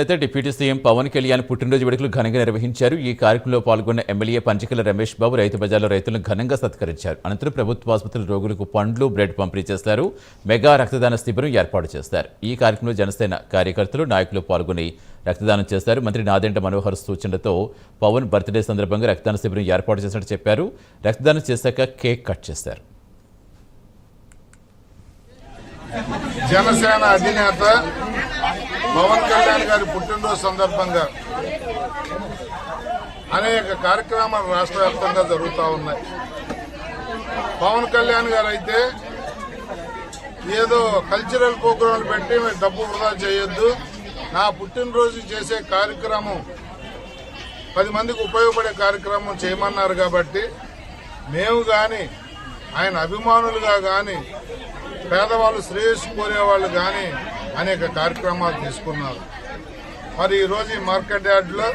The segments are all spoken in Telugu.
అయితే డిప్యూటీ సీఎం పవన్ కళ్యాణ్ పుట్టినరోజు వేడుకలు ఘనంగా నిర్వహించారు. ఈ కార్యక్రమంలో పాల్గొన్న ఎమ్మెల్యే పంచకల రమేష్ బాబు రైతు బజార్లో రైతులను ఘనంగా సత్కరించారు. అనంతరం ప్రభుత్వ ఆసుపత్రుల రోగులకు పండ్లు బ్రెడ్ పంపిణీ చేస్తారు. మెగా రక్తదాన శిబిరం ఏర్పాటు చేస్తారు. ఈ కార్యక్రమంలో జనసేన కార్యకర్తలు నాయకులు పాల్గొని రక్తదానం చేస్తారు. మంత్రి నాదెంట మనోహర్ సూచనలతో పవన్ బర్త్డే సందర్భంగా రక్తదాన శిబిరం ఏర్పాటు చేసినట్టు చెప్పారు. రక్తదానం చేశాక కేక్ కట్ చేస్తారు జనసేన అధినేత పవన్ కళ్యాణ్ గారి పుట్టినరోజు సందర్భంగా అనేక కార్యక్రమాలు రాష్ట్ర వ్యాప్తంగా జరుగుతూ ఉన్నాయి. పవన్ కళ్యాణ్ గారు అయితే ఏదో కల్చరల్ ప్రోగ్రాంలు పెట్టి మీరు డబ్బు వృధా చేయొద్దు. నా పుట్టినరోజు చేసే కార్యక్రమం పది మందికి ఉపయోగపడే కార్యక్రమం చేయమన్నారు కాబట్టి మేము కానీ ఆయన అభిమానులుగా కానీ పేదవాళ్ళు శ్రేయస్సు కోరేవాళ్ళు కానీ అనేక కార్యక్రమాలు తీసుకున్నారు. మరి ఈరోజు ఈ మార్కెట్ యార్డ్లో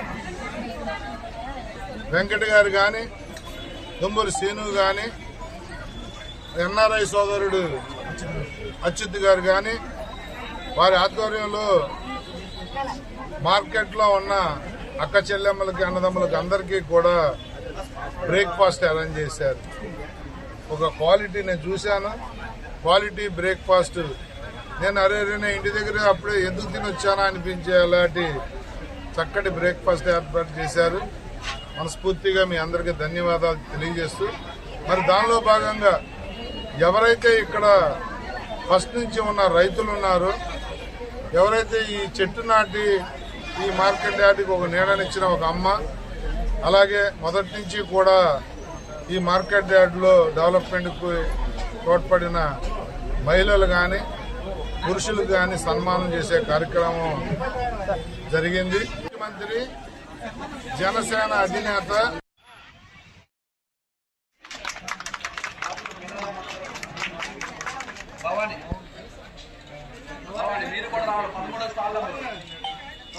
వెంకట గారు కానీ దుమ్మూరి శ్రీను కానీ ఎన్ఆర్ఐ సోదరుడు అచ్యుత్ గారు కానీ వారి ఆధ్వర్యంలో మార్కెట్లో ఉన్న అక్క చెల్లెమ్మలకి అన్నదమ్ములకి అందరికీ కూడా బ్రేక్ఫాస్ట్ అరేంజ్ చేశారు. ఒక క్వాలిటీ నేను చూశాను. Quality breakfast. నేను అరే నేను ఇంటి దగ్గర అప్పుడే ఎందుకు తినొచ్చానా అనిపించే అలాంటి చక్కటి బ్రేక్ఫాస్ట్ ఏర్పాటు చేశారు. మనస్ఫూర్తిగా మీ అందరికీ ధన్యవాదాలు తెలియజేస్తూ మరి దానిలో భాగంగా ఎవరైతే ఇక్కడ ఫస్ట్ నుంచి ఉన్న రైతులు ఉన్నారో ఎవరైతే ఈ చెట్టు నాటి ఈ మార్కెట్ యార్డ్కి ఒక నీడనిచ్చిన ఒక అమ్మ అలాగే మొదటి నుంచి కూడా ఈ మార్కెట్ యార్డ్లో డెవలప్మెంట్కు తోడ్పడిన మహిళలు కానీ పురుషులు కానీ సన్మానం చేసే కార్యక్రమం జరిగింది. ముఖ్యమంత్రి జనసేన అధినేత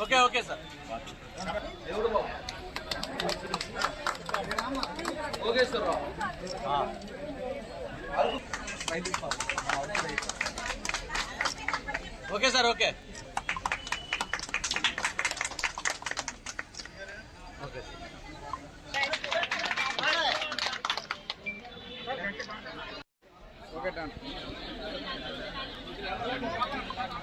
okay okay sir. Okay sir okay sir okay okay okay done